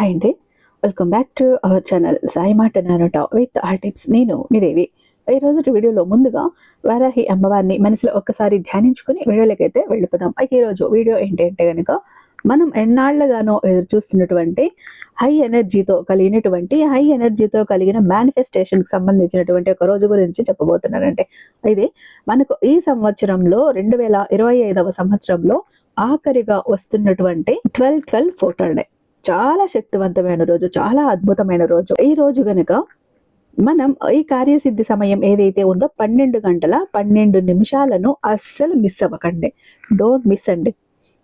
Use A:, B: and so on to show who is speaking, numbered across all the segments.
A: Hi అండి. Welcome back to our channel Sai మాట నానోట విత్ ఆర్ టిప్స్ నేను మీదేవి ఈ రోజు వీడియోలో ముందుగా వారాహి అమ్మవారిని మనసులో ఒక్కసారి ధ్యానించుకుని వీడియోలకైతే వెళ్ళిపోదాం. అయితే ఈరోజు వీడియో ఏంటంటే కనుక మనం ఎన్నాళ్ళుగానో ఎదురు చూస్తున్నటువంటి హై ఎనర్జీతో కలిగినటువంటి హై ఎనర్జీతో కలిగిన మేనిఫెస్టేషన్కి సంబంధించినటువంటి ఒక రోజు గురించి చెప్పబోతున్నానంటే అయితే మనకు ఈ సంవత్సరంలో రెండు వేల ఇరవై ఐదవ సంవత్సరంలో ఆఖరిగా వస్తున్నటువంటి ట్వెల్వ్ ట్వెల్వ్ ఫోటో డే చాలా శక్తివంతమైన రోజు చాలా అద్భుతమైన రోజు. ఈ రోజు గనుక మనం ఈ కార్యసిద్ధి సమయం ఏదైతే ఉందో పన్నెండు గంటల పన్నెండు నిమిషాలను అస్సలు మిస్ అవ్వకండి. డోంట్ మిస్ అండి.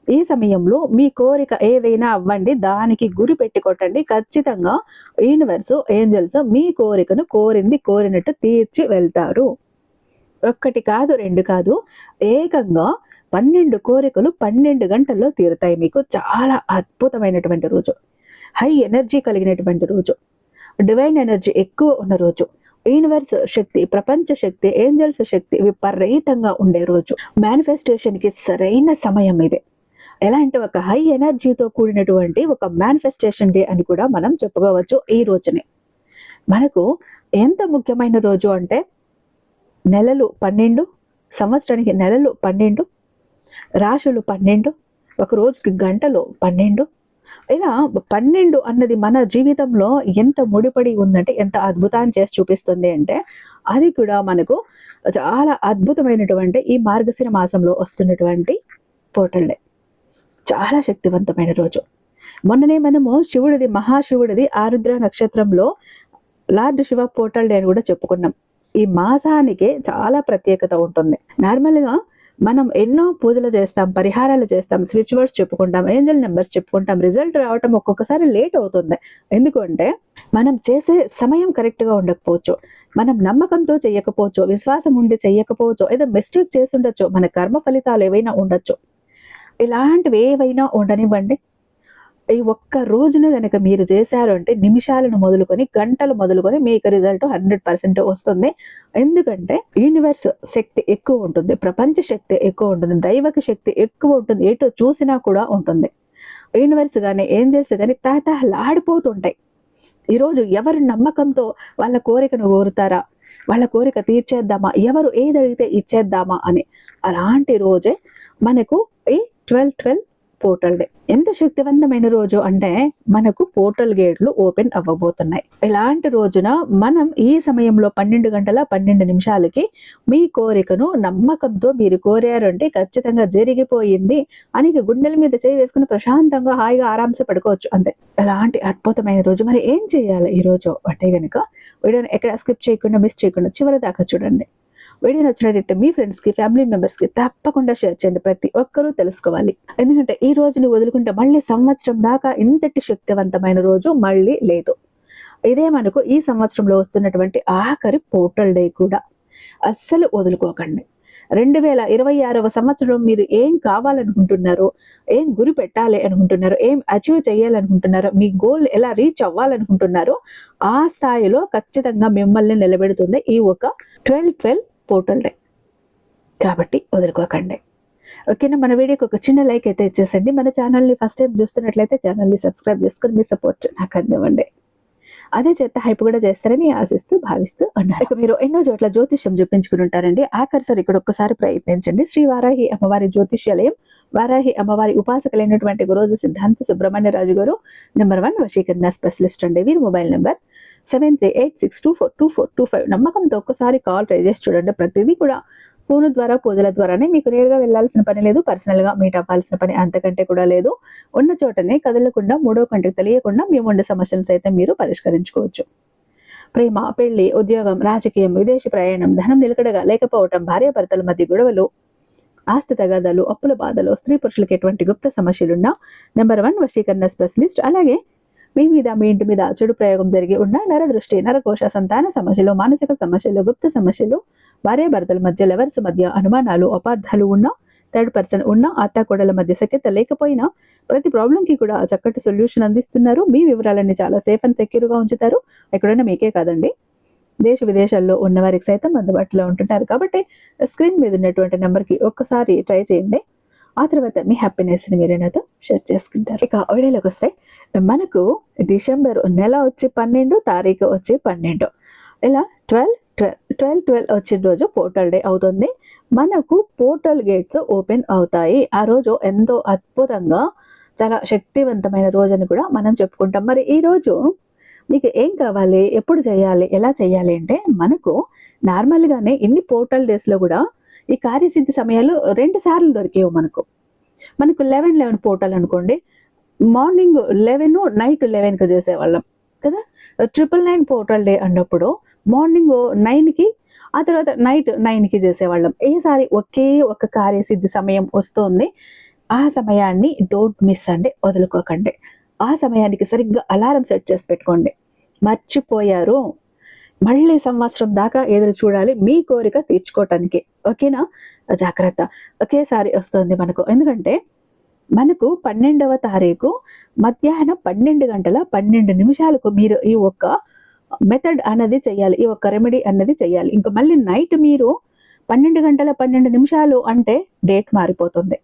A: ఈ సమయంలో మీ కోరిక ఏదైనా అవ్వండి దానికి గురి పెట్టి కొట్టండి ఖచ్చితంగా యూనివర్స్ ఏంజల్స్ మీ కోరికను కోరింది కోరినట్టు తీర్చి వెళ్తారు. ఒక్కటి కాదు రెండు కాదు ఏకంగా పన్నెండు కోరికలు పన్నెండు గంటల్లో తీరుతాయి. మీకు చాలా అద్భుతమైనటువంటి రోజు. హై ఎనర్జీ కలిగినటువంటి రోజు. డివైన్ ఎనర్జీ ఎక్కువ ఉన్న రోజు. యూనివర్స్ శక్తి ప్రపంచ శక్తి ఏంజల్స్ శక్తి విపరీతంగా ఉండే రోజు. మేనిఫెస్టేషన్కి సరైన సమయం ఇది. ఎలాంటి ఒక హై ఎనర్జీతో కూడినటువంటి ఒక మేనిఫెస్టేషన్ డే అని కూడా మనం చెప్పుకోవచ్చు ఈ రోజుని. మనకు ఎంత ముఖ్యమైన రోజు అంటే నెలలు పన్నెండు సంవత్సరానికి నెలలు పన్నెండు రాశులు పన్నెండు ఒక రోజుకి గంటలు పన్నెండు. ఇలా పన్నెండు అన్నది మన జీవితంలో ఎంత ముడిపడి ఉందంటే ఎంత అద్భుతాన్ని చేసి చూపిస్తుంది అంటే అది కూడా మనకు చాలా అద్భుతమైనటువంటి ఈ మార్గశిర మాసంలో వస్తున్నటువంటి పోర్టల్. డే చాలా శక్తివంతమైన రోజు. మొన్ననే మనము శివుడిది మహాశివుడిది ఆరుద్ర నక్షత్రంలో లార్డ్ శివ పోటల్ డే అని కూడా చెప్పుకున్నాం. ఈ మాసానికి చాలా ప్రత్యేకత ఉంటుంది. నార్మల్గా మనం ఎన్నో పూజలు చేస్తాం పరిహారాలు చేస్తాం స్విచ్ వర్డ్స్ చెప్పుకుంటాం ఏంజల్ నెంబర్స్ చెప్పుకుంటాం రిజల్ట్ రావటం ఒక్కొక్కసారి లేట్ అవుతుంది. ఎందుకంటే మనం చేసే సమయం కరెక్ట్గా ఉండకపోవచ్చు. మనం నమ్మకంతో చేయకపోవచ్చు విశ్వాసం ఉండి చేయకపోవచ్చు ఏదో మిస్టేక్ చేసి ఉండొచ్చు మన కర్మ ఫలితాలు ఏవైనా ఉండొచ్చు. ఇలాంటివి ఏవైనా ఉండనివ్వండి. ఈ ఒక్క రోజున కనుక మీరు చేశారు అంటే నిమిషాలను మొదలుకొని గంటలు మొదలుకొని మీకు రిజల్ట్ హండ్రెడ్ పర్సెంట్ వస్తుంది. ఎందుకంటే యూనివర్స్ శక్తి ఎక్కువ ఉంటుంది ప్రపంచ శక్తి ఎక్కువ ఉంటుంది దైవక శక్తి ఎక్కువ ఉంటుంది ఎటు చూసినా కూడా ఉంటుంది. యూనివర్స్ కానీ ఏం చేస్తే కానీ తహతహలాడిపోతుంటాయి. ఈరోజు ఎవరి నమ్మకంతో వాళ్ళ కోరికను కోరుతారా? వాళ్ళ కోరిక తీర్చేద్దామా? ఎవరు ఏదడిగితే ఇచ్చేద్దామా అని. అలాంటి రోజే మనకు ఈ ట్వెల్వ్ ట్వెల్వ్ పోర్టల్ డే. ఎంత శక్తివంతమైన రోజు అంటే మనకు పోర్టల్ గేట్లు ఓపెన్ అవ్వబోతున్నాయి. ఇలాంటి రోజున మనం ఈ సమయంలో పన్నెండు గంటల పన్నెండు నిమిషాలకి మీ కోరికను నమ్మకంతో మీరు కోరారంటే ఖచ్చితంగా జరిగిపోయింది అని గుండెల మీద చేయి వేసుకుని ప్రశాంతంగా హాయిగా ఆరాంసే పడుకోవచ్చు. అంతే. అలాంటి అద్భుతమైన రోజు. మరి ఏం చేయాలి ఈ రోజు అంటే కనుక వీడియోని ఎక్కడ స్కిప్ చేయకుండా మిస్ చేయకుండా చివరి దాకా చూడండి. వీడియో నచ్చినట్టయితే మీ ఫ్రెండ్స్కి ఫ్యామిలీ మెంబర్స్కి తప్పకుండా షేర్ చేయండి. ప్రతి ఒక్కరూ తెలుసుకోవాలి. ఎందుకంటే ఈ రోజుని వదులుకుంటే మళ్ళీ సంవత్సరం దాకా ఇంతటి శక్తివంతమైన రోజు మళ్ళీ లేదు. ఇదే మనకు ఈ సంవత్సరంలో వస్తున్నటువంటి ఆఖరి పోర్టల్ డే కూడా. అస్సలు వదులుకోకండి. రెండు వేల ఇరవై ఆరవ సంవత్సరం మీరు ఏం కావాలనుకుంటున్నారో ఏం గురి పెట్టాలి అనుకుంటున్నారో ఏం అచీవ్ చేయాలనుకుంటున్నారో మీ గోల్ ఎలా రీచ్ అవ్వాలనుకుంటున్నారో ఆ స్థాయిలో ఖచ్చితంగా మిమ్మల్ని నిలబెడుతుంది ఈ ఒక ట్వెల్వ్ ట్వెల్వ్ పోర్టల్ డే కాబట్టి వదులుకోకండి. ఓకేనా? మన వీడియోకి ఒక చిన్న లైక్ అయితే ఇచ్చేసండి మన ఛానల్ని ఫస్ట్ టైం చూస్తున్నట్లయితే ఛానల్ని సబ్స్క్రైబ్ చేసుకుని మీ సపోర్ట్ నాకు అందివ్వండి. అదే చేత హైప్ కూడా చేస్తారని ఆశిస్తూ భావిస్తూ ఉన్నారు. ఇక మీరు ఎన్నో చోట్ల జ్యోతిష్యం చూపించుకుని ఉంటారండి. ఆఖరిసారి ఇక్కడ ఒక్కసారి ప్రయత్నించండి. శ్రీ వారాహి అమ్మవారి జ్యోతిష్యాలయం వారాహి అమ్మవారి ఉపాసకులైనటువంటి గురోజు సిద్ధాంత సుబ్రహ్మణ్య రాజు గారు నెంబర్ వన్ వశీకరణ స్పెషలిస్ట్ అండి. వీరి mobile number seven three eight six two four two four two five నమ్మకంతో ఒక్కసారి కాల్ ట్రై చేసి చూడండి. ప్రతిదీ కూడా ఫోన్ ద్వారా పూజల ద్వారానే మీకు నేరుగా వెళ్ళాల్సిన పని లేదు. పర్సనల్గా మీట్ అవ్వాల్సిన పని అంతకంటే కూడా లేదు. ఉన్న చోటనే కదలకుండా మూడో కంటికి తెలియకుండా మేము ఉండే సమస్యలను సైతం మీరు పరిష్కరించుకోవచ్చు. ప్రేమ పెళ్ళి ఉద్యోగం రాజకీయం విదేశీ ప్రయాణం ధనం నిలకడగా లేకపోవటం భార్యాభర్తల మధ్య గొడవలు ఆస్తి తగాదాలు అప్పుల బాధలు స్త్రీ పురుషులకు ఎటువంటి గుప్త సమస్యలున్నా నెంబర్ వన్ వశీకరణ స్పెషలిస్ట్ అలాగే మీ మీద మీ ఇంటి మీద చెడు ప్రయోగం జరిగి ఉన్న నరదృష్టి నరకోశ సంతాన సమస్యలు మానసిక సమస్యలు గుప్త సమస్యలు భార్యాభర్తల మధ్య లెవర్స్ మధ్య అనుమానాలు అపార్థాలు ఉన్న థర్డ్ పర్సన్ ఉన్న అత్తాకోడల మధ్య సఖ్యత లేకపోయినా ప్రతి ప్రాబ్లంకి కూడా చక్కటి సొల్యూషన్ అందిస్తున్నారు. మీ వివరాలన్నీ చాలా సేఫ్ అండ్ సెక్యూర్గా ఉంచుతారు. ఎక్కడైనా మీకే కాదండి. దేశ విదేశాల్లో ఉన్న వారికి సైతం అందుబాటులో ఉంటుంటారు కాబట్టి స్క్రీన్ మీద ఉన్నటువంటి నెంబర్కి ఒక్కసారి ట్రై చేయండి. ఆ తర్వాత మీ హ్యాపీనెస్ని మీరు నాతో షేర్ చేసుకుంటారు. ఇక వీడియోలోకి వస్తే మనకు డిసెంబర్ నెల వచ్చి పన్నెండు తారీఖు వచ్చి పన్నెండు. ఇలా ట్వెల్వ్ ట్వెల్వ్ ట్వెల్వ్ ట్వెల్వ్ వచ్చిన రోజు పోర్టల్ డే అవుతుంది. మనకు పోర్టల్ గేట్స్ ఓపెన్ అవుతాయి. ఆ రోజు ఎంతో అద్భుతంగా చాలా శక్తివంతమైన రోజు అని కూడా మనం చెప్పుకుంటాం. మరి ఈ రోజు మీకు ఏం కావాలి? ఎప్పుడు చేయాలి? ఎలా చేయాలి అంటే మనకు నార్మల్గానే ఇన్ని పోర్టల్ డేస్లో కూడా ఈ కార్యసిద్ధి సమయాలు రెండు సార్లు దొరికేవు మనకు. మనకు లెవెన్ లెవెన్ పోర్టల్ అనుకోండి మార్నింగ్ లెవెన్ నైట్ లెవెన్కి చేసేవాళ్ళం కదా? ట్రిపుల్ నైన్ పోర్టల్ డే అన్నప్పుడు మార్నింగ్ నైన్కి ఆ తర్వాత నైట్ నైన్కి చేసేవాళ్ళం. ఏసారి ఒకే ఒక కార్యసిద్ధి సమయం వస్తుంది ఆ సమయాన్ని డోంట్ మిస్ అండి వదులుకోకండి. ఆ సమయానికి సరిగ్గా అలారం సెట్ చేసి పెట్టుకోండి. మర్చిపోయారు. మళ్ళీ సంవత్సరం దాకా ఎదురు చూడాలి మీ కోరిక తీర్చుకోవటానికి. ఓకేనా? జాగ్రత్త. ఒకేసారి వస్తుంది మనకు. ఎందుకంటే మనకు పన్నెండవ తారీఖు మధ్యాహ్నం పన్నెండు గంటల పన్నెండు నిమిషాలకు మీరు ఈ ఒక్క మెథడ్ అన్నది చేయాలి. ఈ ఒక్క రెమెడీ అన్నది చేయాలి. ఇంకా మళ్ళీ నైట్ మీరు పన్నెండు గంటల పన్నెండు నిమిషాలు అంటే డేట్ మారిపోతుంది.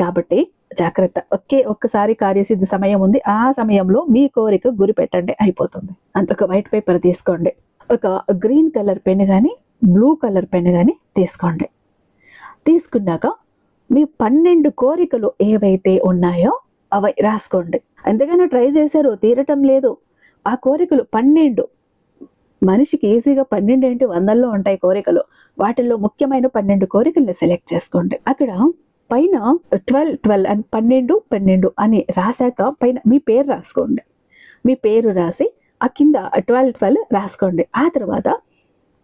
A: కాబట్టి జాగ్రత్త. ఒకే ఒక్కసారి కార్యసిద్ధి సమయం ఉంది. ఆ సమయంలో మీ కోరిక గురి పెట్టండి అయిపోతుంది. అంత ఒక వైట్ పేపర్ తీసుకోండి. ఒక గ్రీన్ కలర్ పెన్ కానీ బ్లూ కలర్ పెన్ కానీ తీసుకోండి. తీసుకున్నాక మీ పన్నెండు కోరికలు ఏవైతే ఉన్నాయో అవి రాసుకోండి. ఎంతగానో ట్రై చేశారు తీరటం లేదు. ఆ కోరికలు పన్నెండు. మనిషికి ఈజీగా పన్నెండు ఏంటి? వందల్లో ఉంటాయి కోరికలు. వాటిల్లో ముఖ్యమైన పన్నెండు కోరికల్ని సెలెక్ట్ చేసుకోండి. అక్కడ పైన ట్వెల్వ్ ట్వెల్వ్ అని పన్నెండు పన్నెండు అని రాశాక పైన మీ పేరు రాసుకోండి. మీ పేరు రాసి ఆ కింద ట్వెల్వ్ ట్వెల్వ్ రాసుకోండి. ఆ తర్వాత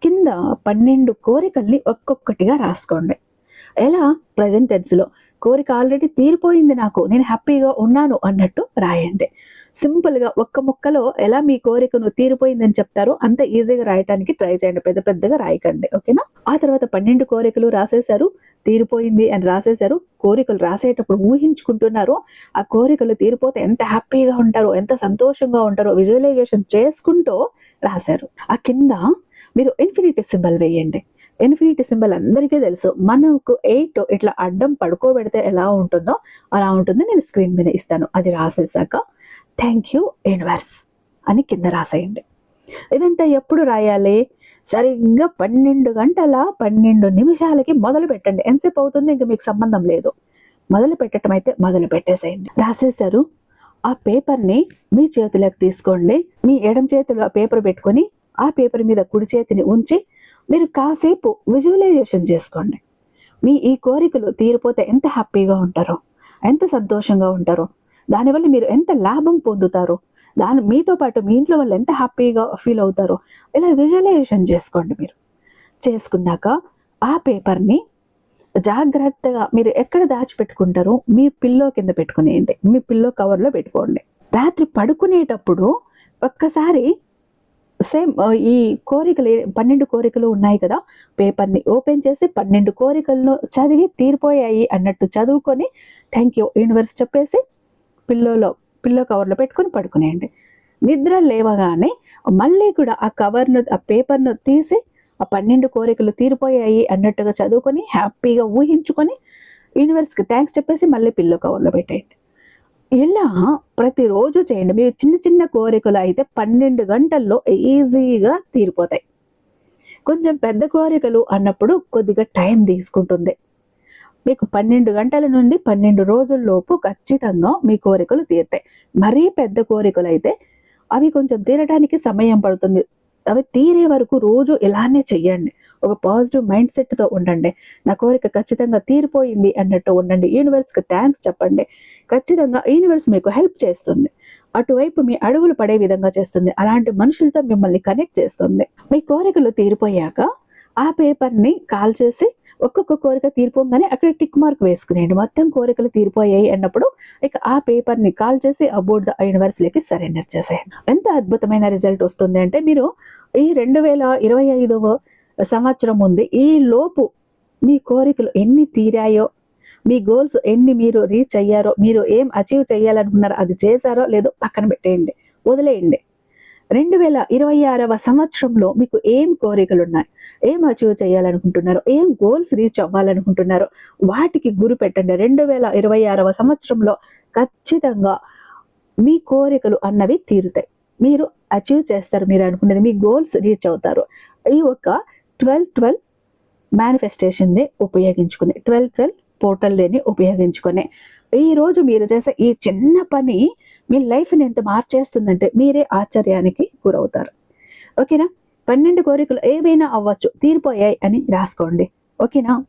A: కింద పన్నెండు కోరికల్ని ఒక్కొక్కటిగా రాసుకోండి. ఎలా? ప్రజెంట్ టెన్స్లో కోరిక ఆల్రెడీ తీరిపోయింది నాకు. నేను హ్యాపీగా ఉన్నాను అన్నట్టు రాయండి. సింపుల్గా ఒక్క ముక్కలో ఎలా మీ కోరికను తీరిపోయిందని చెప్తారో అంత ఈజీగా రాయటానికి ట్రై చేయండి. పెద్ద పెద్దగా రాయకండి. ఓకేనా? ఆ తర్వాత పన్నెండు కోరికలు రాసేశారు. తీరిపోయింది అని రాసేశారు. కోరికలు రాసేటప్పుడు ఊహించుకుంటున్నారు. ఆ కోరికలు తీరిపోతే ఎంత హ్యాపీగా ఉంటారో ఎంత సంతోషంగా ఉంటారో విజువలైజేషన్ చేసుకుంటూ రాశారు. ఆ కింద మీరు ఇన్ఫినిటీ సింబల్ వేయండి. ఇన్ఫినిటీ సింబల్ అందరికీ తెలుసు. మనకు ఎయిట్ ఇట్లా అడ్డం పడుకోబెడితే ఎలా ఉంటుందో అలా ఉంటుంది నేను స్క్రీన్ మీద ఇస్తాను. అది రాసేసాక థ్యాంక్ యూ యూనివర్స్ అని కింద రాసేయండి. ఇదంతా ఎప్పుడు రాయాలి? సరిగ్గా పన్నెండు గంటల పన్నెండు నిమిషాలకి మొదలు పెట్టండి. ఎంతసేపు అవుతుంది? ఇంకా మీకు సంబంధం లేదు. మొదలు పెట్టడం అయితే మొదలు పెట్టేసేయండి. రాసేసారు ఆ పేపర్ని మీ చేతిలోకి తీసుకోండి. మీ ఎడం చేతిలో ఆ పేపర్ పెట్టుకొని ఆ పేపర్ మీద కుడి చేతిని ఉంచి మీరు కాసేపు విజువలైజేషన్ చేసుకోండి. మీ ఈ కోరికలు తీరిపోతే ఎంత హ్యాపీగా ఉంటారో ఎంత సంతోషంగా ఉంటారో దానివల్ల మీరు ఎంత లాభం పొందుతారో దాని మీతో పాటు మీ ఇంట్లో వాళ్ళు ఎంత హ్యాపీగా ఫీల్ అవుతారో ఇలా విజువలైజేషన్ చేసుకోండి మీరు. చేసుకున్నాక ఆ పేపర్ని జాగ్రత్తగా మీరు ఎక్కడ దాచిపెట్టుకుంటారో మీ పిల్లో కింద పెట్టుకునేయండి. మీ పిల్లో కవర్లో పెట్టుకోండి. రాత్రి పడుకునేటప్పుడు ఒక్కసారి సేమ్ ఈ కోరికలు పన్నెండు కోరికలు ఉన్నాయి కదా పేపర్ని ఓపెన్ చేసి పన్నెండు కోరికలను చదివి తీరిపోయాయి అన్నట్టు చదువుకొని థ్యాంక్ యూ యూనివర్స్ చెప్పేసి పిల్లోలో పిల్లో కవర్లో పెట్టుకొని పడుకునేయండి. నిద్ర లేవగానే మళ్ళీ కూడా ఆ కవర్ను ఆ పేపర్ను తీసి ఆ పన్నెండు కోరికలు తీరిపోయాయి అన్నట్టుగా చదువుకొని హ్యాపీగా ఊహించుకొని యూనివర్స్కి థ్యాంక్స్ చెప్పేసి మళ్ళీ పిల్లో కవర్లో పెట్టేయండి. ఇలా ప్రతిరోజు చేయండి. మీ చిన్న చిన్న కోరికలు అయితే పన్నెండు గంటల్లో ఈజీగా తీరిపోతాయి. కొంచెం పెద్ద కోరికలు అన్నప్పుడు కొద్దిగా టైం తీసుకుంటుంది. మీకు పన్నెండు గంటల నుండి పన్నెండు రోజుల్లోపు ఖచ్చితంగా మీ కోరికలు తీరుతాయి. మరీ పెద్ద కోరికలు అయితే అవి కొంచెం తీరడానికి సమయం పడుతుంది. అవి తీరే వరకు రోజు ఇలానే చెయ్యండి. ఒక పాజిటివ్ మైండ్ సెట్తో ఉండండి. నా కోరిక ఖచ్చితంగా తీరిపోయింది అన్నట్టు ఉండండి. యూనివర్స్కి థ్యాంక్స్ చెప్పండి. ఖచ్చితంగా యూనివర్స్ మీకు హెల్ప్ చేస్తుంది. అటువైపు మీ అడుగులు పడే విధంగా చేస్తుంది. అలాంటి మనుషులతో మిమ్మల్ని కనెక్ట్ చేస్తుంది. మీ కోరికలు తీరిపోయాక ఆ పేపర్ని కాల్ చేసి ఒక్కొక్క కోరిక తీరిపోగానే అక్కడ టిక్ మార్క్ వేసుకునేయండి. మొత్తం కోరికలు తీరిపోయాయి అన్నప్పుడు ఇక ఆ పేపర్ని కాల్ చేసి అబౌట్ ద యూనివర్సిటీకి సరెండర్ చేసేయండి. ఎంత అద్భుతమైన రిజల్ట్ వస్తుంది అంటే మీరు ఈ రెండు వేల ఇరవై ఐదవ సంవత్సరం ఉంది ఈ లోపు మీ కోరికలు ఎన్ని తీరాయో మీ గోల్స్ ఎన్ని మీరు రీచ్ అయ్యారో మీరు ఏం అచీవ్ చేయాలనుకున్నారో అది చేశారో లేదో పక్కన పెట్టేయండి. వదిలేయండి. రెండు వేల ఇరవై ఆరవ సంవత్సరంలో మీకు ఏం కోరికలు ఉన్నాయి ఏం అచీవ్ చేయాలనుకుంటున్నారు? ఏం గోల్స్ రీచ్ అవ్వాలనుకుంటున్నారు? వాటికి గురి పెట్టండి. రెండు వేల ఇరవై ఆరవ సంవత్సరంలో ఖచ్చితంగా మీ కోరికలు అన్నవి తీరుతాయి. మీరు అచీవ్ చేస్తారు మీరు అనుకున్నది. మీ గోల్స్ రీచ్ అవుతారు. ఈ ఒక ట్వెల్వ్ ట్వెల్వ్ మేనిఫెస్టేషన్ని ఉపయోగించుకుని ట్వెల్వ్ ట్వెల్వ్ పోర్టల్ని ఉపయోగించుకొని ఈరోజు మీరు చేసే ఈ చిన్న పని మీ లైఫ్ని ఎంత మార్చేస్తుందంటే మీరే ఆశ్చర్యానికి గురవుతారు. ఓకేనా? పన్నెండు కోరికలు ఏవైనా అవ్వచ్చు తీరిపోయాయి అని రాసుకోండి. ఓకేనా?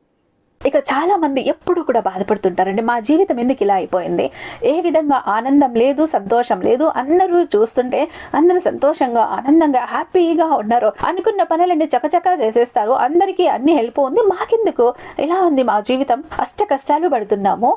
A: ఇక చాలా మంది ఎప్పుడు కూడా బాధపడుతుంటారండి మా జీవితం ఎందుకు ఇలా అయిపోయింది? ఏ విధంగా ఆనందం లేదు సంతోషం లేదు అందరూ చూస్తుంటే అందరూ సంతోషంగా ఆనందంగా హ్యాపీగా ఉన్నారు అనుకున్న పనులన్నీ చకచకా చేసేస్తారు. అందరికీ అన్ని హెల్ప్ ఉంది మాకెందుకు? ఇలా ఉంది మా జీవితం? అష్ట కష్టాలు పడుతున్నాము.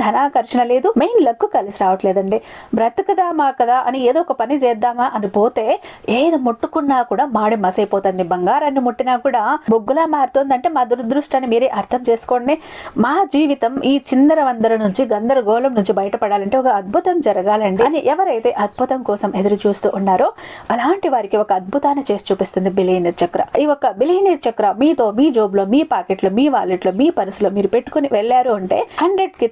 A: ధనాకర్షణ లేదు మెయిన్ లక్ కలిసి రావట్లేదండి. బ్రతకదామా కదా అని ఏదో ఒక పని చేద్దామా అని పోతే ఏది ముట్టుకున్నా కూడా మాడి మసైపోతుంది. బంగారాన్ని ముట్టినా కూడా బొగ్గులా మారుతోందంటే మా దురదృష్టాన్ని మీరే అర్థం చేసుకోండి. మా జీవితం ఈ చిందర వందర నుంచి గందరగోళం నుంచి బయటపడాలంటే ఒక అద్భుతం జరగాలండి అని ఎవరైతే అద్భుతం కోసం ఎదురు చూస్తూ ఉన్నారో అలాంటి వారికి ఒక అద్భుతాన్ని చేసి చూపిస్తుంది బిలియనర్ చక్ర. ఈ ఒక బిలియనర్ చక్ర మీతో మీ జోబులో మీ పాకెట్లో మీ వాలెట్లో మీ పర్సులో మీరు పెట్టుకుని వెళ్ళారు అంటే హండ్రెడ్కి